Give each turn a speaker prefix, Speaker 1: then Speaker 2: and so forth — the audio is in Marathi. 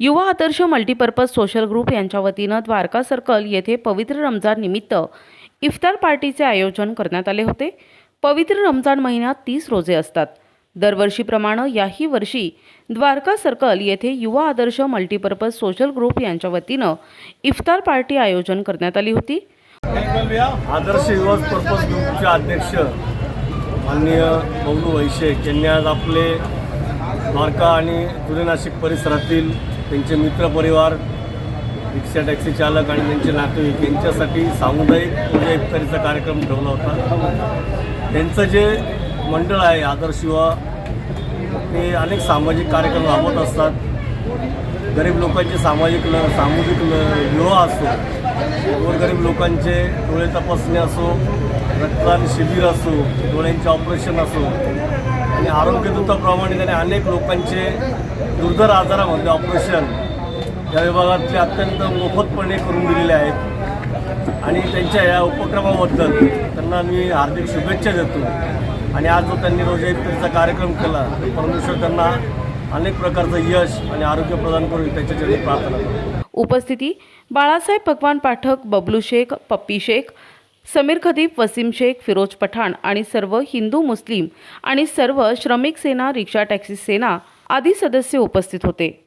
Speaker 1: युवा आदर्श मल्टीपर्पज सोशल ग्रुप यांच्या वतीनं द्वारका सर्कल येथे पवित्र रमजान निमित्त इफ्तार पार्टीचे आयोजन करण्यात आले होते. पवित्र रमजान महिन्यात तीस रोजे असतात. दरवर्षीप्रमाणे याही वर्षी द्वारका सर्कल येथे युवा आदर्श मल्टीपर्पज सोशल ग्रुप यांच्या वतीनं इफ्तार पार्टी आयोजन करण्यात आली होती.
Speaker 2: आदर्श युवा पर्पज ग्रुपचे अध्यक्ष माननीय बबलू वैशेख यांनी आज आपले द्वारका आणि जुने नाशिक परिसरातील त्यांचे मित्रपरिवार रिक्षा टॅक्सी चालक आणि त्यांचे नातेवाईक यांच्यासाठी सामुदायिक पूजा इफ्तारीचा कार्यक्रम ठेवला होता. त्यांचं जे मंडळ आहे आदर्श युवा ते अनेक सामाजिक कार्यक्रम राबवत असतात. गरीब लोकांचे सामाजिक ल सामूहिक ल विवाह असो गोरगरीब लोकांचे डोळे तपासणी असो रक्तदान शिबिर असो डोळ्यांचे ऑपरेशन असो आणि आरोग्यदूताप्रमाणे त्याने अनेक लोकांचे दुर्धर आजारामध्ये ऑपरेशन या विभागातले अत्यंत मोफतपणे करून दिलेले आहेत. आणि त्यांच्या या उपक्रमाबद्दल त्यांना मी हार्दिक शुभेच्छा देतो. आणि आज जो त्यांनी रोज इफ्तारीचा कार्यक्रम केला परमेश्वर त्यांना अनेक प्रकारचं यश आणि आरोग्य प्रदान करून त्याच्या प्रार्थना
Speaker 1: उपस्थिती बाळासाहेब भगवान पाठक बबलू शेख पप्पी शेख समीर खदीप वसीम शेख फिरोज पठाण आणि सर्व हिंदू मुस्लिम आणि सर्व श्रमिक सेना रिक्षा टॅक्सी सेना आदी सदस्य उपस्थित होते.